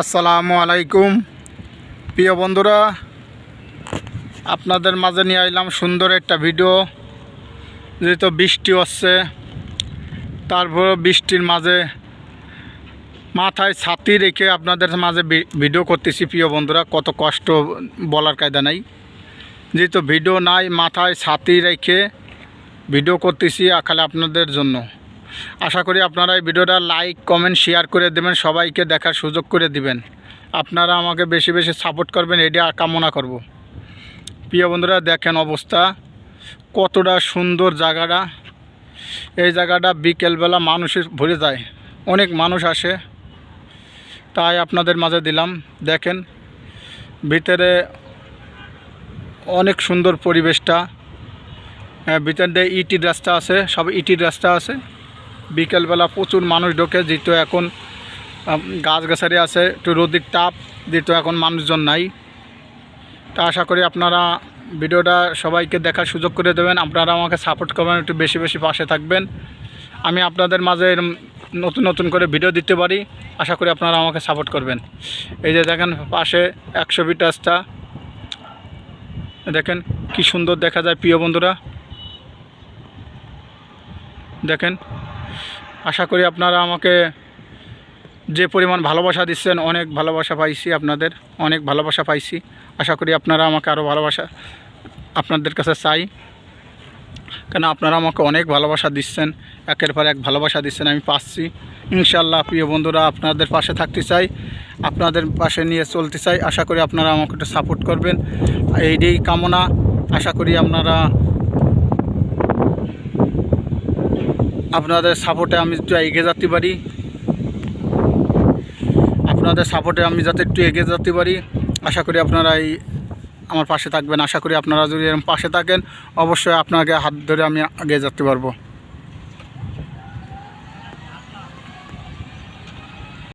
আসসালামু আলাইকুম। প্রিয় বন্ধুরা, আপনাদের মাঝে নিয়ে আইলাম সুন্দর একটা ভিডিও। যেহেতু বৃষ্টি হচ্ছে তারপর বৃষ্টির মাঝে মাথায় ছাতি রেখে আপনাদের মাঝে ভিডিও করতেছি। প্রিয় বন্ধুরা, কত কষ্ট বলার কায়দা নাই। যেহেতু ভিডিও নাই, মাথায় ছাতি রেখে ভিডিও করতেছি খালি আপনাদের জন্য। আশা করি আপনারা এই ভিডিওটা লাইক কমেন্ট শেয়ার করে দেবেন সবাইকে দেখার সুযোগ করে দিবেন। আপনারা আমাকে বেশি বেশি সাপোর্ট করবেন এটা কামনা করব। প্রিয় বন্ধুরা দেখেন অবস্থা। কতটা সুন্দর জায়গাটা। এই জায়গাটা বিকেলবেলা মানুষের ভরে যায়। অনেক মানুষ আসে। তাই আপনাদের মাঝে দিলাম। দেখেন ভিতরে অনেক সুন্দর পরিবেশটা। হ্যাঁ, ভিতর ইটির রাস্তা আছে সব ইটির রাস্তা আছে। বিকেলবেলা প্রচুর মানুষ ঢোকে যেহেতু এখন আম, গাছগাছালি আছে একটু রোদির তাপ যেহেতু এখন মানুষজন নাই। তা আশা করি আপনারা ভিডিওটা সবাইকে দেখার সুযোগ করে দেবেন আপনারা আমাকে সাপোর্ট করবেন একটু বেশি বেশি পাশে থাকবেন। আমি আপনাদের মাঝে নতুন নতুন করে ভিডিও দিতে পারি আশা করি আপনারা আমাকে সাপোর্ট করবেন। এই যে দেখেন পাশে একশো রাস্তা। দেখেন কি সুন্দর দেখা যায় প্রিয় বন্ধুরা। দেখেন আশা করি আপনারা আমাকে যে পরিমাণ ভালোবাসা দিচ্ছেন, অনেক ভালোবাসা পাইছি আপনাদের, অনেক ভালোবাসা পাইছি। আশা করি আপনারা আমাকে আরও ভালোবাসা আপনাদের কাছে চাই। কেন আপনারা আমাকে অনেক ভালোবাসা দিচ্ছেন, একের পর এক ভালোবাসা দিচ্ছেন, আমি পাচ্ছি। ইনশাল্লাহ প্রিয় বন্ধুরা, আপনাদের পাশে থাকতে চাই, আপনাদের পাশে নিয়ে চলতে চাই। আশা করি আপনারা আমাকে একটু সাপোর্ট করবেন। এইটাই কামনা। আশা করি আপনারা আপনাদের সাপোর্টে আমি একটু এগিয়ে যেতে পারি। আপনাদের সাপোর্টে আমি যাতে একটু এগিয়ে যেতে পারি। আশা করি আপনারা এই আমার পাশে থাকবেন। আশা করি আপনারা যদি এরকম পাশে থাকেন, অবশ্যই আপনাকে হাত ধরে আমি এগিয়ে যেতে পারব।